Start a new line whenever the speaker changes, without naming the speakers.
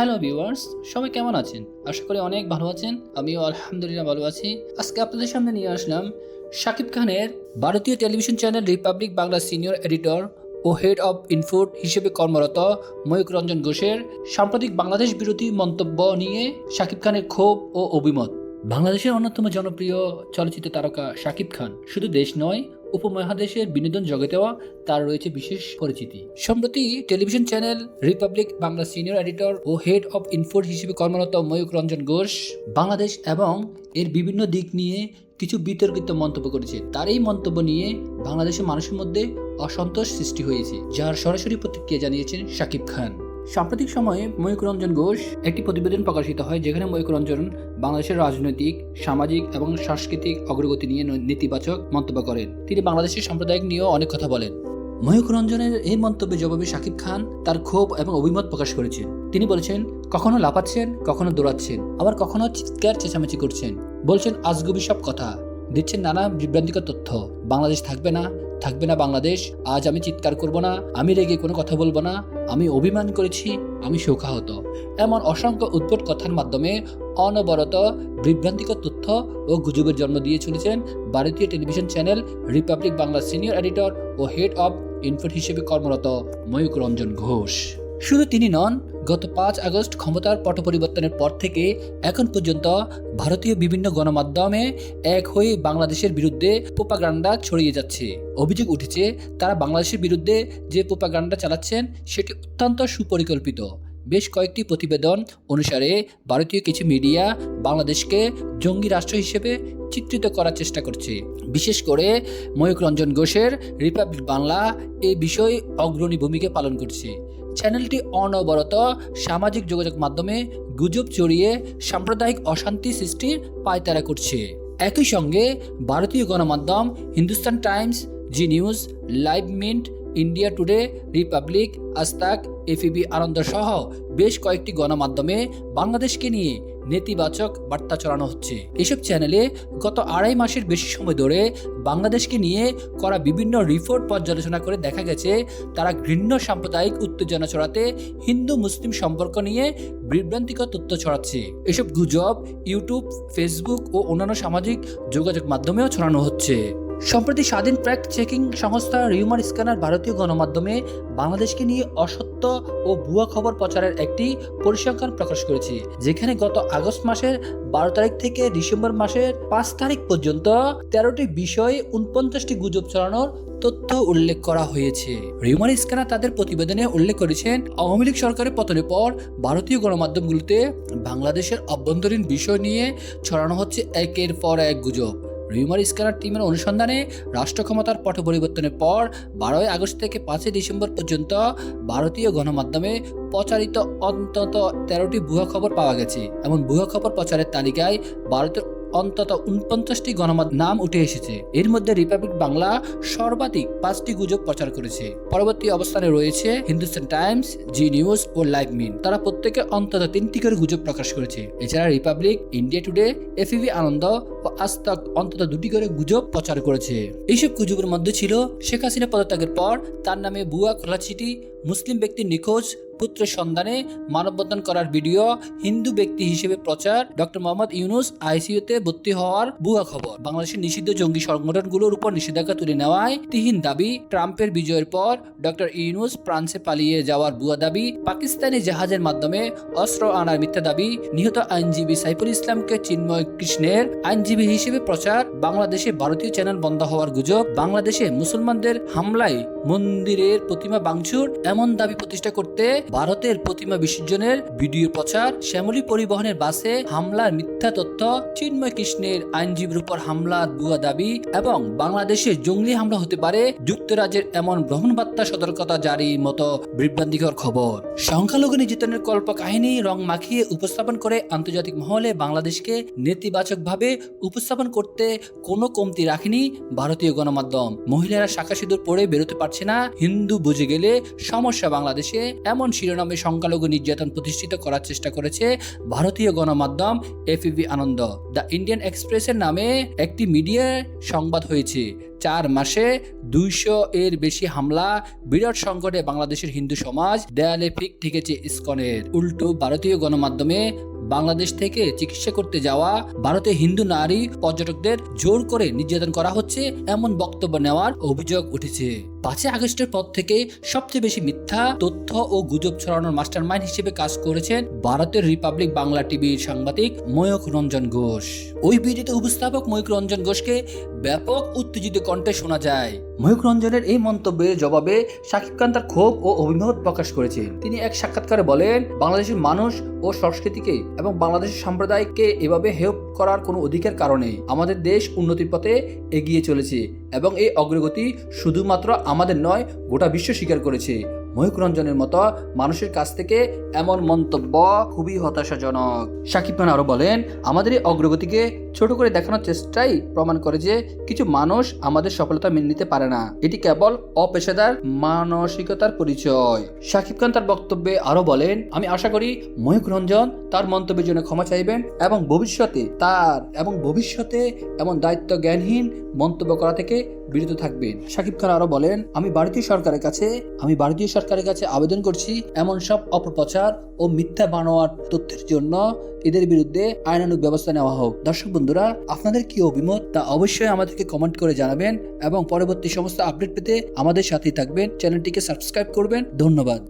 Hello viewers সবাই কেমন আছেন? আশা করি অনেক ভালো আছেন। আমিও আলহামদুলিল্লাহ ভালো আছি। আজকে আপনাদের সামনে নিয়ে আসলাম শাকিব খানের ভারতীয় television channel Republic Bangla senior editor O head of input হিসেবে কর্মরত ময়ূক রঞ্জন ঘোষের সাম্প্রতিক বাংলাদেশ বিরোধী মন্তব্য নিয়ে শাকিব খানের ক্ষোভ ও অভিমত। বাংলাদেশের অন্যতম জনপ্রিয় চলচ্চিত্র তারকা শাকিব খান শুধু দেশ নয়, উপমহাদেশের বিনোদন জগতেও তার রয়েছে বিশেষ পরিচিতি। সম্প্রতি television channel Republic Bangla senior editor O head of input হিসেবে কর্মরত ময়ূক রঞ্জন ঘোষ বাংলাদেশ এবং এর বিভিন্ন দিক নিয়ে কিছু বিতর্কিত মন্তব্য করেছে। তার এই মন্তব্য নিয়ে বাংলাদেশের মানুষের মধ্যে অসন্তোষ সৃষ্টি হয়েছে, যার সরাসরি প্রতিক্রিয়া জানিয়েছেন শাকিব খান। সাম্প্রতিক সময়ে ময়ূক রঞ্জন ঘোষ একটি প্রতিবেদন প্রকাশিত হয় যেখানে ময়ূক রঞ্জন বাংলাদেশের রাজনৈতিক, সামাজিক এবং সাংস্কৃতিক অগ্রগতি নিয়ে নেতিবাচক মন্তব্য করেন। তিনি বাংলাদেশের সাম্প্রদায়িক নিয়েও অনেক কথা বলেন। ময়ূক রঞ্জনের এই মন্তব্যের জবাবে শাকিব খান তার ক্ষোভ এবং অভিমত প্রকাশ করেছেন। তিনি বলেছেন, কখনো লাপাচ্ছেন কখনো দৌড়াচ্ছেন, আবার কখনো চিৎকার চেঁচামেচি করছেন। বলছেন আজগুবি সব কথা। দিচ্ছেন নানা বিভ্রান্তিকর তথ্য। বাংলাদেশ থাকবে না থাকবে না বাংলাদেশ। আজ আমি চিৎকার করব না, আমি রেগে কোনো কথা বলব না। আমি অভিমান করেছি, আমি শোকাহত। এমন অসংখ্য উদ্ভট কথার মাধ্যমে অনবরত বিভ্রান্তিকর তথ্য ও গুজবের জন্ম দিয়ে চলেছেন ভারতীয় television channel Republic Bangla senior editor O head of input হিসেবে কর্মরত ময়ূক রঞ্জন ঘোষ। শুধু তিনি নন, গত পাঁচ আগস্ট ক্ষমতার পট পরিবর্তনের পর থেকে এখন পর্যন্ত ভারতীয় বিভিন্ন গণমাধ্যমে এক হয়ে বাংলাদেশের বিরুদ্ধে পোপাগান্ডা ছড়িয়ে যাচ্ছে। অভিযোগ উঠেছে, তারা বাংলাদেশের বিরুদ্ধে যে পোপাগান্ডা চালাচ্ছেন, সেটি অত্যন্ত সুপরিকল্পিত। বেশ কয়েকটি প্রতিবেদন অনুসারে ভারতীয় কিছু মিডিয়া বাংলাদেশকে জঙ্গি রাষ্ট্র হিসেবে চিত্রিত করার চেষ্টা করছে। বিশেষ করে ময়ূক রঞ্জন ঘোষের রিপাবলিক বাংলা এই বিষয়ে অগ্রণী ভূমিকা পালন করছে। চ্যানেলটি অনবরত সামাজিক যোগাযোগ মাধ্যমে গুজব ছড়িয়ে সাম্প্রদায়িক অশান্তি সৃষ্টির পায়তারা করছে। একই সঙ্গে ভারতীয় গণমাধ্যম Hindustan Times, Zee News, Live Mint India Today, Republic, Aaj Tak ABP Ananda সহ বেশ কয়েকটি গণমাধ্যমে বাংলাদেশকে নিয়ে নেতিবাচক বার্তা ছড়ানো হচ্ছে। এসব চ্যানেলে গত আড়াই মাসের বেশি সময় ধরে বাংলাদেশকে নিয়ে করা বিভিন্ন রিপোর্ট পর্যালোচনা করে দেখা গেছে, তারা ঘৃণ্য সাম্প্রদায়িক উত্তেজনা ছড়াতে হিন্দু, মুসলিম সম্পর্ক নিয়ে বিভ্রান্তিকর তথ্য ছড়াচ্ছে। এসব গুজব ইউটিউব ফেসবুক ও অন্যান্য সামাজিক যোগাযোগ মাধ্যমেও ছড়ানো হচ্ছে। সম্প্রতি স্বাধীন ফ্যাক্ট চেকিং সংস্থা রিউমার স্ক্যানার ভারতীয় গণমাধ্যমে বাংলাদেশকে নিয়ে অসত্য ও ভুয়া খবর প্রচারের একটি পরিসংখ্যান প্রকাশ করেছে, যেখানে গত আগস্ট মাসের বারো তারিখ থেকে ডিসেম্বর মাসের পাঁচ তারিখ পর্যন্ত তেরোটি বিষয়ে উনপঞ্চাশটি গুজব ছড়ানোর তথ্য উল্লেখ করা হয়েছে। রিউমার স্ক্যানার তাদের প্রতিবেদনে উল্লেখ করেছেন, আওয়ামী লীগ সরকারের পতনের পর ভারতীয় গণমাধ্যমগুলোতে বাংলাদেশের অভ্যন্তরীণ বিষয় নিয়ে ছড়ানো হচ্ছে একের পর এক গুজব। রিউমার স্ক্যানার টিমের অনুসন্ধানে রাষ্ট্র ক্ষমতার পট পরিবর্তনের পর বারোই আগস্ট থেকে পাঁচই ডিসেম্বর পর্যন্ত ভারতীয় গণমাধ্যমে প্রচারিত অন্তত তেরোটি ভুয়া খবর পাওয়া গেছে। এমন ভুয়া খবর প্রচারের তালিকায় ভারতের অন্তত উনপঞ্চাশটি গণমাধ্যম নাম উঠে এসেছে। এর মধ্যে রিপাবলিক বাংলা সর্বাধিক পাঁচটি গুজব প্রচার করেছে। পরবর্তী অবস্থানে রয়েছে হিন্দুস্তান টাইমস জি নিউজ ও লাইভ মিন তারা প্রত্যেকে অন্তত তিনটি করে গুজব প্রকাশ করেছে। এছাড়া Republic India Today ABP Ananda ও আস্তাক অন্তত দুটি করে গুজব প্রচার করেছে। এইসব গুজবের মধ্যে ছিল শেখ হাসিনা পদত্যাগের পর তার নামে বুয়া খোলা চিঠি মুসলিম ব্যক্তির নিখোঁজ পুত্রের সন্ধানে মানববন্ধন করার ভিডিও হিন্দু ব্যক্তি হিসেবে প্রচার। ডক্টর মোহাম্মদ ইউনুস আইসিইউতে ভর্তি হওয়ার বুয়া খবর। বাংলাদেশের নিষিদ্ধ জঙ্গি সংগঠনগুলোর উপর নিষেধাজ্ঞা তুলে নেওয়ায় তিহিন দাবি। ট্রাম্পের বিজয়ের পর ডক্টর ইউনুস ফ্রান্সে পালিয়ে যাওয়ার বুয়া দাবি। পাকিস্তানি জাহাজের মাধ্যমে অস্ত্র আনার মিথ্যা দাবি। নিহত আইনজীবী সাইফুল ইসলামকে চিন্ময় কৃষ্ণের আইনজীবী হিসেবে প্রচার। বাংলাদেশে ভারতীয় চ্যানেল বন্ধ হওয়ার গুজব। বাংলাদেশে মুসলমানদের হামলায় মন্দিরের প্রতিমা বাংচুর এমন দাবি প্রতিষ্ঠা করতে ভারতের প্রতিমা বিসর্জনের ভিডিও প্রচার শ্যামলী পরিবহনের বাসে হামলার মিথ্যা তথ্য, চিন্ময় কৃষ্ণের আইনজীবীর উপর হামলার বুয়া দাবি এবং বাংলাদেশে জঙ্গলি হামলা হতে পারে, যুক্তরাজ্যের এমন ভ্রমণ বার্তা সতর্কতা জারির মতো বিভ্রান্তিকর খবর। সংখ্যালঘু নির্যাতনের কল্প কাহিনী রং মাখিয়ে উপস্থাপন করে আন্তর্জাতিক মহলে বাংলাদেশকে নেতিবাচকভাবে উপস্থাপন করতে কোনো কমতি রাখেনি ভারতীয় গণমাধ্যম। মহিলারা শাখা সিঁদুর পরে বেরোতে পারছে না, হিন্দু বুঝে গেলে সমস্যা বাংলাদেশে, এমন শিরোনামে সংখ্যালঘু নির্যাতন প্রতিষ্ঠিত করার চেষ্টা করেছে ভারতীয় গণমাধ্যম এফিবি আনন্দ। দ্য ইন্ডিয়ান এক্সপ্রেসের নামে একটি মিডিয়া সংবাদ হয়েছে। চার মাসে দুইশো এর বেশি হামলা বিরাট সংকটে বাংলাদেশের হিন্দু সমাজ দেয়ালে ফিক ঠেকেছে ইসকনের। উল্টো ভারতীয় গণমাধ্যমে বাংলাদেশ থেকে চিকিৎসা করতে যাওয়া ভারতে হিন্দু নারী পর্যটকদের জোর করে নির্যাতন করা হচ্ছে এমন বক্তব্য নেওয়ার অভিযোগ উঠেছে। পাঁচই আগস্টের পর থেকে সবচেয়ে বেশি মিথ্যা তথ্য ও গুজব ছড়ানোর মাস্টারমাইন্ড হিসেবে কাজ করেছেন ভারতের রিপাবলিক বাংলা টিভির সাংবাদিক ময়ূক রঞ্জন ঘোষ। ওই ভিডিওতে উপস্থাপক ময়ূক রঞ্জন ঘোষকে ব্যাপক উত্তেজিত কণ্ঠে শোনা যায়। ময়ূক রঞ্জনের এই মন্তব্যের জবাবে শাকিব খান তার ক্ষোভ ও অভিমত প্রকাশ করেছেন। তিনি এক সাক্ষাৎকারে বলেন, বাংলাদেশের মানুষ ও সংস্কৃতিকে এবং বাংলাদেশের সম্প্রদায়কে এভাবে হেল্প করার কোনো অধিকার কারণে আমাদের দেশ উন্নতির পথে এগিয়ে চলেছে। এবং এই অগ্রগতি শুধুমাত্র আমাদের নয় গোটা বিশ্ব স্বীকার করেছে। ময়ূক রঞ্জনের মতো মানুষের কাছ থেকে এমন মন্তব্য খুবই হতাশাজনক। সাকিব খান আরও বলেন, আমাদের এই অগ্রগতিকে ছোট করে দেখানোর চেষ্টাই প্রমাণ করে যে কিছু মানুষ আমাদের সফলতা মেনে নিতে পারে না। এটি কেবল অপেশাদার মানসিকতার পরিচয়। সাকিব খান তার বক্তব্যে আরও বলেন, আমি আশা করি ময়ূক রঞ্জন তার মন্তব্যের জন্য ক্ষমা চাইবেন এবং ভবিষ্যতে তার এবং ভবিষ্যতে এমন দায়িত্ব জ্ঞানহীন মন্তব্য করা থেকে বিরত থাকবেন সাকিব খান আরও বলেন, আমি ভারতীয় সরকারের কাছে, আমি ভারতীয় সরকারের কাছে আবেদন করছি এমন সব অপপ্রচার ও মিথ্যা বানোয়ার তথ্যের জন্য। এদের বিরুদ্ধে আইনানুগ ব্যবস্থা নেওয়া হোক। দর্শক বন্ধুরা, আপনাদের কি অভিমত তা অবশ্যই আমাদেরকে কমেন্ট করে জানাবেন এবং পরবর্তী সমস্ত আপডেট পেতে আমাদের সাথেই থাকবেন। চ্যানেলটিকে সাবস্ক্রাইব করবেন। ধন্যবাদ।